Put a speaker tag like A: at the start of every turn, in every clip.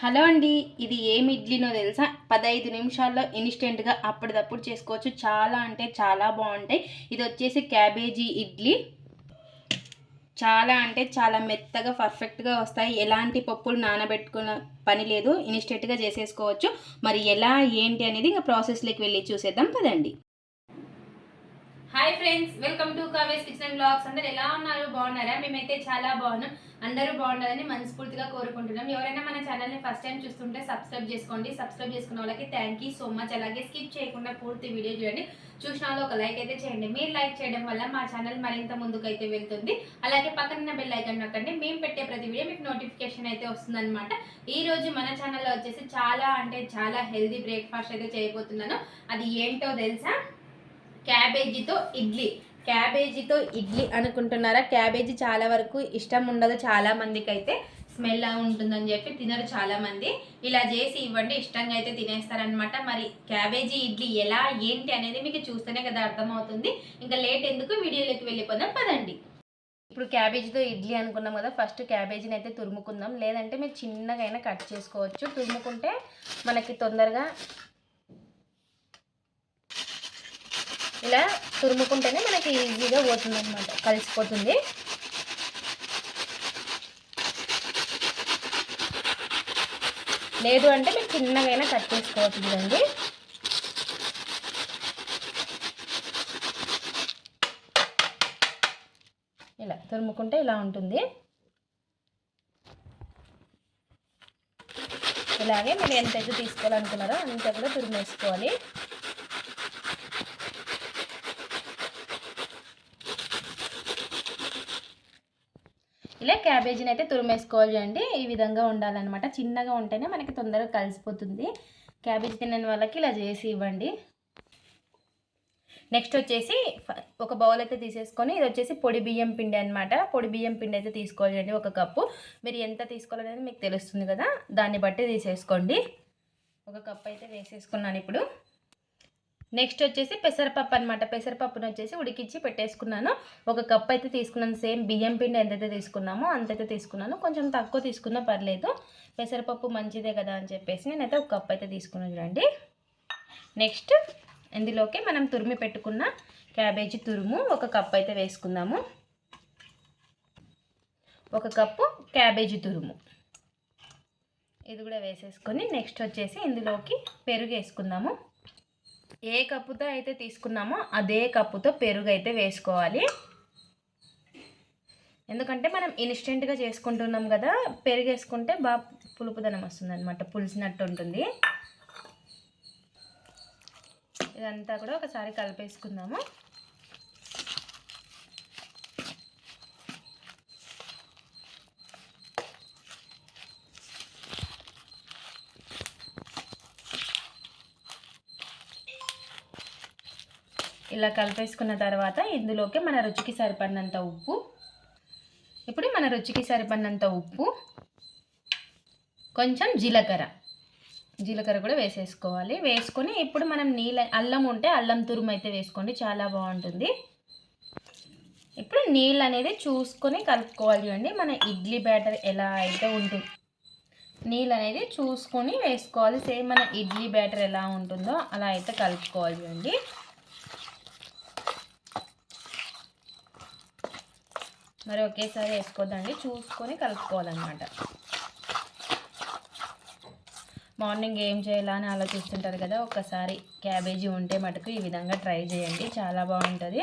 A: Hello అండి ఇది ఏమి ఇడ్లీనో తెలుసా? పదహైదు నిమిషాల్లో ఇన్స్టెంట్గా అప్పటిదప్పుడు చేసుకోవచ్చు. చాలా అంటే చాలా బాగుంటాయి. ఇది వచ్చేసి క్యాబేజీ ఇడ్లీ. చాలా అంటే చాలా మెత్తగా పర్ఫెక్ట్గా వస్తాయి. ఎలాంటి పప్పులు నానబెట్టుకున్న పని లేదు. ఇన్స్టెంట్గా చేసేసుకోవచ్చు. మరి ఎలా ఏంటి అనేది ఇంకా ప్రాసెస్లోకి వెళ్ళి చూసేద్దాం. పదండి. హాయ్ ఫ్రెండ్స్ వెల్కమ్ టు కావేస్ కిచెన్ బ్లాగ్స్ అందరు ఎలా ఉన్నారు? బాగున్నారా? మేమైతే చాలా బాగున్నాం. అందరూ బాగుండాలని మనస్ఫూర్తిగా కోరుకుంటున్నాం. ఎవరైనా మన ఛానల్ని ఫస్ట్ టైం చూస్తుంటే సబ్స్క్రైబ్ చేసుకోండి. సబ్స్క్రైబ్ చేసుకున్న వాళ్ళకి థ్యాంక్ యూ సో మచ్ అలాగే స్కిప్ చేయకుండా పూర్తి వీడియో చూడండి. చూసిన వాళ్ళు ఒక లైక్ అయితే చేయండి. మీరు లైక్ చేయడం వల్ల మా ఛానల్ మరింత ముందుకు అయితే వెళ్తుంది. అలాగే పక్కన బెల్ ఐకన్ నొక్కండి. మేము పెట్టే ప్రతి వీడియో మీకు నోటిఫికేషన్ అయితే వస్తుందన్నమాట. ఈ రోజు మన ఛానల్లో వచ్చేసి చాలా అంటే చాలా హెల్దీ బ్రేక్ఫాస్ట్ అయితే చేయబోతున్నాను. అది ఏంటో తెలుసా? క్యాబేజీతో ఇడ్లీ. క్యాబేజీతో ఇడ్లీ అనుకుంటున్నారా? క్యాబేజీ చాలా వరకు ఇష్టం ఉండదు చాలా మందికి అయితే స్మెల్ ఉంటుందని చెప్పి తినరు చాలా మంది. ఇలా చేసి ఇవ్వండి ఇష్టంగా అయితే తినేస్తారనమాట మరి క్యాబేజీ ఇడ్లీ ఎలా ఏంటి అనేది మీకు చూస్తేనే కదా అర్థమవుతుంది. ఇంకా లేట్ ఎందుకు? వీడియోలోకి వెళ్ళిపోదాం పదండి. ఇప్పుడు క్యాబేజీతో ఇడ్లీ అనుకున్నాం కదా ఫస్ట్ క్యాబేజీని అయితే తురుముకుందాం. లేదంటే మీరు చిన్నగా అయినా కట్ చేసుకోవచ్చు. తురుముకుంటే మనకి తొందరగా ఇలా తురుముకుంటేనే మనకి ఈజీగా పోతుంది అనమాట కలిసిపోతుంది. లేదు అంటే మీరు చిన్నగైనా కట్ చేసుకోవచ్చు చూడండి. ఇలా తురుముకుంటే ఇలా ఉంటుంది. ఇలాగే మీరు ఎంతైతే తీసుకోవాలనుకున్నారో అంత కూడా తురిమేసుకోవాలి. ఇలా క్యాబేజీని అయితే తురిమేసుకోవాలి అండి ఈ విధంగా ఉండాలన్నమాట. చిన్నగా ఉంటేనే మనకి తొందరగా కలిసిపోతుంది. క్యాబేజీ తినని వాళ్ళకి ఇలా చేసి ఇవ్వండి. నెక్స్ట్ వచ్చేసి ఒక బౌల్ అయితే తీసేసుకొని ఇది వచ్చేసి పొడి బియ్యం పిండి అనమాట పొడి బియ్యం పిండి అయితే తీసుకోవాలి అండి ఒక కప్పు. మీరు ఎంత తీసుకోవాలనేది మీకు తెలుస్తుంది కదా. దాన్ని బట్టి తీసేసుకోండి. ఒక కప్ అయితే వేసేసుకున్నాను ఇప్పుడు. నెక్స్ట్ వచ్చేసి పెసరపప్పు అనమాట పెసరపప్పును వచ్చేసి ఉడికించి పెట్టేసుకున్నాను. ఒక కప్ అయితే తీసుకున్నాను. సేమ్ బియ్యం పిండి ఎంతైతే తీసుకున్నామో అంతైతే తీసుకున్నాను. కొంచెం తక్కువ తీసుకున్నా పర్లేదు. పెసరపప్పు మంచిదే కదా అని చెప్పేసి నేనైతే ఒక కప్ అయితే తీసుకున్నాను చూడండి. నెక్స్ట్ ఇందులోకి మనం తురిమి పెట్టుకున్న క్యాబేజీ తురుము ఒక కప్ అయితే వేసుకుందాము. ఒక కప్పు క్యాబేజీ తురుము. ఇది కూడా వేసేసుకొని నెక్స్ట్ వచ్చేసి ఇందులోకి పెరుగు వేసుకుందాము. ఏ కప్పుతో అయితే తీసుకున్నామో అదే కప్పుతో పెరుగు అయితే వేసుకోవాలి. ఎందుకంటే మనం ఇన్స్టెంట్గా చేసుకుంటున్నాం కదా పెరుగు వేసుకుంటే బాగా పులుపుదనం వస్తుంది అనమాట పులిసినట్టు ఉంటుంది. ఇదంతా కూడా ఒకసారి కలిపేసుకుందాము. ఇలా కలిపేసుకున్న తర్వాత ఇందులోకి మన రుచికి సరిపడినంత ఉప్పు. ఇప్పుడు మన రుచికి సరిపడినంత ఉప్పు. కొంచెం జీలకర్ర. జీలకర్ర కూడా వేసేసుకోవాలి. వేసుకొని ఇప్పుడు మనం నీళ్ళ అల్లం ఉంటే అల్లం తురుము అయితే వేసుకోండి. చాలా బాగుంటుంది. ఇప్పుడు నీళ్ళు అనేది చూసుకొని కలుపుకోవాలి చూడండి. మన ఇడ్లీ బ్యాటర్ ఎలా అయితే ఉంటుంది నీళ్ళు అనేది చూసుకొని వేసుకోవాలి. సేమ్ మన ఇడ్లీ బ్యాటర్ ఎలా ఉంటుందో అలా అయితే కలుపుకోవాలి చూడండి. మరి ఒకేసారి వేసుకోవద్దండి చూసుకొని కలుపుకోవాలన్నమాట. మార్నింగ్ ఏం చేయాలా అని ఆలోచిస్తుంటారు కదా ఒకసారి క్యాబేజీ ఉంటే మటుకు ఈ విధంగా ట్రై చేయండి. చాలా బాగుంటుంది.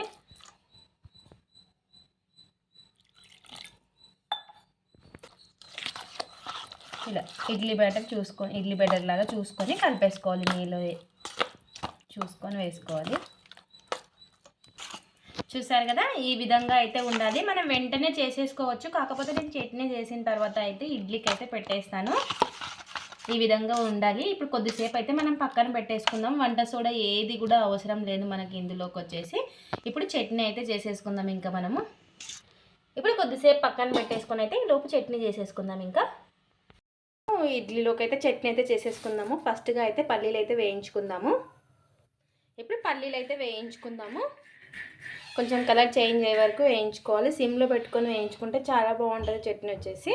A: ఇలా ఇడ్లీ బ్యాటర్ చూసుకొని ఇడ్లీ బ్యాటర్ లాగా చూసుకొని కలిపేసుకోవాలి. నీళ్ళు చూసుకొని వేసుకోవాలి. చూసారు కదా? ఈ విధంగా అయితే ఉండాలి. మనం వెంటనే చేసేసుకోవచ్చు. కాకపోతే నేను చట్నీ చేసిన తర్వాత అయితే ఇడ్లీకి అయితే పెట్టేస్తాను. ఈ విధంగా ఉండాలి. ఇప్పుడు కొద్దిసేపు అయితే మనం పక్కన పెట్టేసుకుందాం. వంట సోడా ఏది కూడా అవసరం లేదు మనకి ఇందులోకి వచ్చేసి. ఇప్పుడు చట్నీ అయితే చేసేసుకుందాం ఇంకా మనము. ఇప్పుడు కొద్దిసేపు పక్కన పెట్టేసుకొని అయితే లోపు చట్నీ చేసేసుకుందాం ఇంకా. ఇడ్లీలోకి అయితే చట్నీ అయితే చేసేసుకుందాము. ఫస్ట్గా అయితే పల్లీలు అయితే వేయించుకుందాము. ఇప్పుడు పల్లీలు అయితే వేయించుకుందాము. కొంచెం కలర్ చేంజ్ అయ్యే వరకు వేయించుకోవాలి. సిమ్లో పెట్టుకొని వేయించుకుంటే చాలా బాగుంటుంది చట్నీ వచ్చేసి.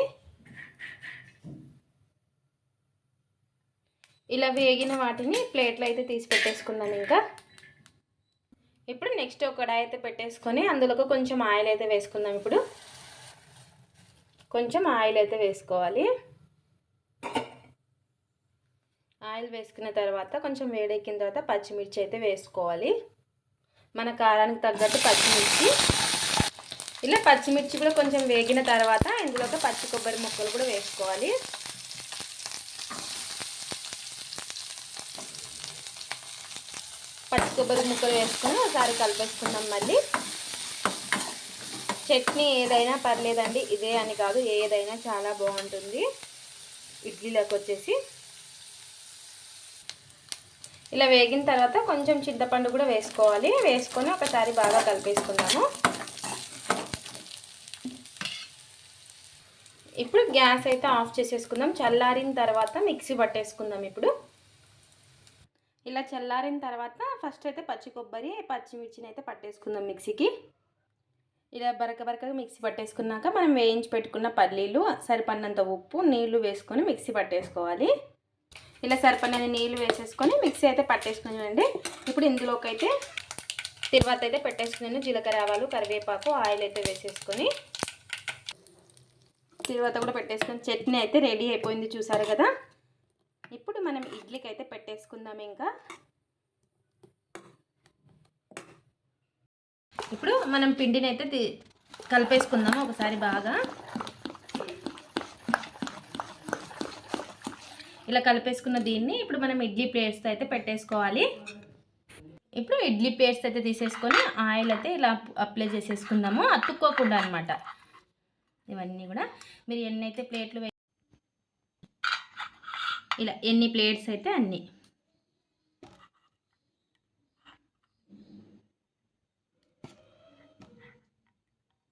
A: ఇలా వేగిన వాటిని ప్లేట్లో అయితే తీసి పెట్టేసుకుందాం ఇంకా. ఇప్పుడు నెక్స్ట్ ఒక కడాయి అయితే పెట్టేసుకొని అందులోకి కొంచెం ఆయిల్ అయితే వేసుకుందాం ఇప్పుడు. కొంచెం ఆయిల్ అయితే వేసుకోవాలి. ఆయిల్ వేసుకున్న తర్వాత కొంచెం వేడెక్కిన తర్వాత పచ్చిమిర్చి అయితే వేసుకోవాలి. మన కారానికి తగ్గట్టు పచ్చిమిర్చి. ఇలా పచ్చిమిర్చి కూడా కొంచెం వేగిన తర్వాత ఇందులోకి పచ్చి కొబ్బరి ముక్కలు కూడా వేసుకోవాలి. పచ్చి కొబ్బరి ముక్కలు వేసుకొని ఒకసారి కలిపేసుకుందాం మళ్ళీ. చట్నీ ఏదైనా పర్లేదండి ఇదే అని కాదు ఏదైనా చాలా బాగుంటుంది. ఇడ్లీలోకి వచ్చేసి ఇలా వేగిన తర్వాత కొంచెం చింతపండు కూడా వేసుకోవాలి. వేసుకొని ఒకసారి బాగా కలిపేసుకున్నాము ఇప్పుడు గ్యాస్ అయితే ఆఫ్ చేసేసుకుందాం. చల్లారిన తర్వాత మిక్సీ పట్టేసుకుందాం ఇప్పుడు. ఇలా చల్లారిన తర్వాత ఫస్ట్ అయితే పచ్చి కొబ్బరి పచ్చిమిర్చిని అయితే పట్టేసుకుందాం మిక్సీకి. ఇలా బరక బరకగా మిక్సీ పట్టేసుకున్నాక మనం వేయించి పెట్టుకున్న పల్లీలు సరిపడినంత ఉప్పు నీళ్ళు వేసుకొని మిక్సీ పట్టేసుకోవాలి. ఇలా సరిపడిన నీళ్ళు వేసేసుకొని మిక్సీ అయితే పట్టేసుకున్నానండి ఇప్పుడు ఇందులోకి అయితే తర్వాత అయితే పెట్టేసుకున్నాను జీలకర్ర ఆవాలు కరివేపాకు ఆయిల్ అయితే వేసేసుకొని తర్వాత కూడా పెట్టేసుకుని చట్నీ అయితే రెడీ అయిపోయింది చూసారు కదా. ఇప్పుడు మనం ఇడ్లీకి అయితే పెట్టేసుకుందాం ఇంకా. ఇప్పుడు మనం పిండిని అయితే కలిపేసుకుందాము ఒకసారి బాగా. ఇలా కలిపేసుకున్న దీన్ని ఇప్పుడు మనం ఇడ్లీ ప్లేట్స్ అయితే పెట్టేసుకోవాలి. ఇప్పుడు ఇడ్లీ ప్లేట్స్ అయితే తీసేసుకొని ఆయిల్ అయితే ఇలా అప్లై చేసేసుకుందాము. అతుక్కోకుండా అనమాట ఇవన్నీ కూడా మీరు ఎన్ని అయితే ప్లేట్లు ఇలా ఎన్ని ప్లేట్స్ అయితే అన్నీ.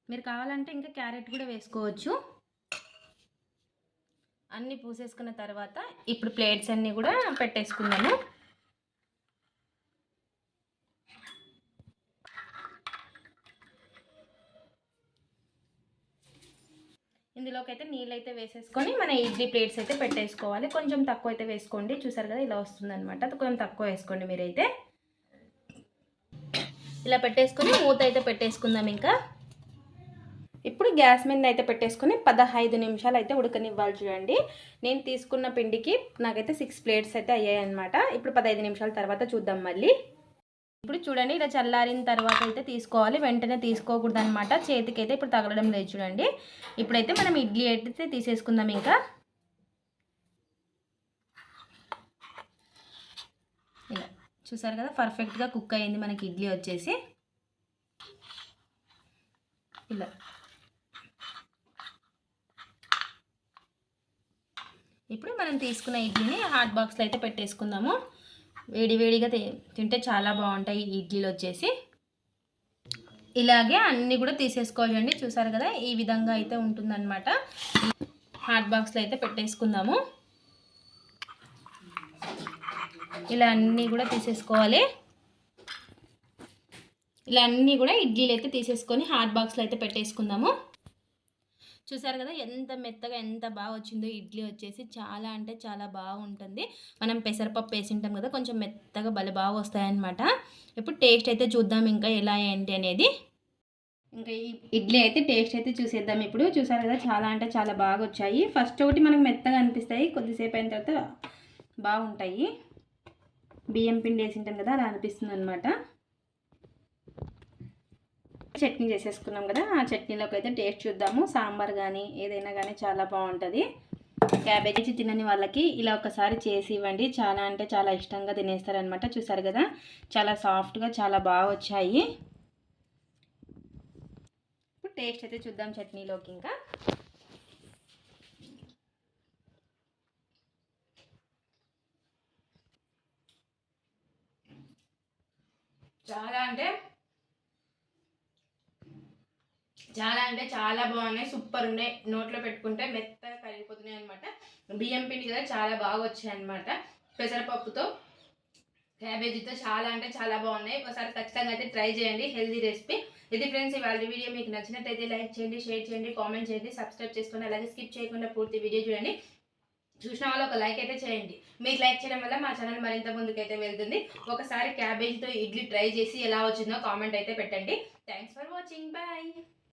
A: మీరు కావాలంటే ఇంకా క్యారెట్ కూడా వేసుకోవచ్చు. అన్నీ పూసేసుకున్న తర్వాత ఇప్పుడు ప్లేట్స్ అన్నీ కూడా పెట్టేసుకుందాము. ఇందులోకి అయితే నీళ్ళు అయితే వేసేసుకొని మన ఇడ్లీ ప్లేట్స్ అయితే పెట్టేసుకోవాలి. కొంచెం తక్కువ అయితే వేసుకోండి. చూసారు కదా ఇలా వస్తుందన్నమాట. కొంచెం తక్కువ వేసుకోండి మీరైతే. ఇలా పెట్టేసుకొని మూత అయితే పెట్టేసుకుందాం ఇంకా. ఇప్పుడు గ్యాస్ మీద అయితే పెట్టేసుకొని పదహైదు నిమిషాలు అయితే ఉడకనివ్వాలి చూడండి. నేను తీసుకున్న పిండికి నాకైతే సిక్స్ ప్లేట్స్ అయితే అయ్యాయి అనమాట ఇప్పుడు పదహైదు నిమిషాల తర్వాత చూద్దాం మళ్ళీ. ఇప్పుడు చూడండి ఇలా చల్లారిన తర్వాత అయితే తీసుకోవాలి. వెంటనే తీసుకోకూడదు అనమాట చేతికి అయితే ఇప్పుడు తగలడం లేదు చూడండి. ఇప్పుడైతే మనం ఇడ్లీ అయితే తీసేసుకుందాం ఇంకా. ఇలా చూసారు కదా పర్ఫెక్ట్గా కుక్ అయింది మనకి ఇడ్లీ వచ్చేసి. ఇలా ఇప్పుడు మనం తీసుకున్న ఇడ్లీని హాట్ బాక్స్లో అయితే పెట్టేసుకుందాము. వేడివేడిగా తింటే చాలా బాగుంటాయి ఇడ్లీలు వచ్చేసి. ఇలాగే అన్నీ కూడా తీసేసుకోవాలండి. చూసారు కదా? ఈ విధంగా అయితే ఉంటుందన్నమాట. హాట్ బాక్స్లో అయితే పెట్టేసుకుందాము. ఇలా అన్నీ కూడా తీసేసుకోవాలి. ఇలా అన్నీ కూడా ఇడ్లీలు అయితే తీసేసుకొని హాట్ బాక్స్లో అయితే పెట్టేసుకుందాము. చూసారు కదా ఎంత మెత్తగా ఎంత బాగా వచ్చిందో ఇడ్లీ వచ్చేసి చాలా అంటే చాలా బాగుంటుంది. మనం పెసరపప్పు వేసి ఉంటాం కదా కొంచెం మెత్తగా భలే బాగా వస్తాయన్నమాట. ఇప్పుడు టేస్ట్ అయితే చూద్దాం ఇంకా ఎలా ఏంటి అనేది. ఇంకా ఈ ఇడ్లీ అయితే టేస్ట్ అయితే చూసేద్దాం ఇప్పుడు. చూసారు కదా చాలా అంటే చాలా బాగా వచ్చాయి. ఫస్ట్ ఒకటి మనకు మెత్తగా అనిపిస్తాయి కొద్దిసేపు అయిన తర్వాత బాగుంటాయి. బియ్యం పిండి వేసింటాం కదా అలా అనిపిస్తుంది అనమాట చట్నీ చేసేసుకున్నాం కదా ఆ చట్నీలోకి అయితే టేస్ట్ చూద్దాము. సాంబార్ కానీ ఏదైనా కానీ చాలా బాగుంటుంది. క్యాబేజీ తినని వాళ్ళకి ఇలా ఒకసారి చేసి ఇవ్వండి. చాలా అంటే చాలా ఇష్టంగా తినేస్తారనమాట చూసారు కదా చాలా సాఫ్ట్గా చాలా బాగా వచ్చాయి. ఇప్పుడు టేస్ట్ అయితే చూద్దాం చట్నీలోకి ఇంకా. చాలా అంటే చాలా అంటే చాలా బాగున్నాయి. సూపర్ ఉన్నాయి. నోట్లో పెట్టుకుంటే మెత్తగా కరిగిపోతున్నాయి అనమాట బియ్యం పిండి కదా చాలా బాగా వచ్చాయి అనమాట పెసరపప్పుతో క్యాబేజీతో చాలా అంటే చాలా బాగున్నాయి. ఒకసారి ఖచ్చితంగా అయితే ట్రై చేయండి. Healthy recipe. ఇది ఫ్రెండ్స్ ఇవాళ వీడియో మీకు నచ్చినట్టయితే లైక్ చేయండి షేర్ చేయండి కామెంట్ చేయండి సబ్స్క్రైబ్ చేసుకోండి అలాగే స్కిప్ చేయకుండా పూర్తి వీడియో చూడండి. చూసిన వాళ్ళు ఒక లైక్ అయితే చేయండి. మీరు లైక్ చేయడం వల్ల మా ఛానల్ మరింత ముందుకైతే వెళ్తుంది. ఒకసారి క్యాబేజ్తో ఇడ్లీ ట్రై చేసి ఎలా వచ్చిందో కామెంట్ అయితే పెట్టండి. Thanks for watching. బాయ్.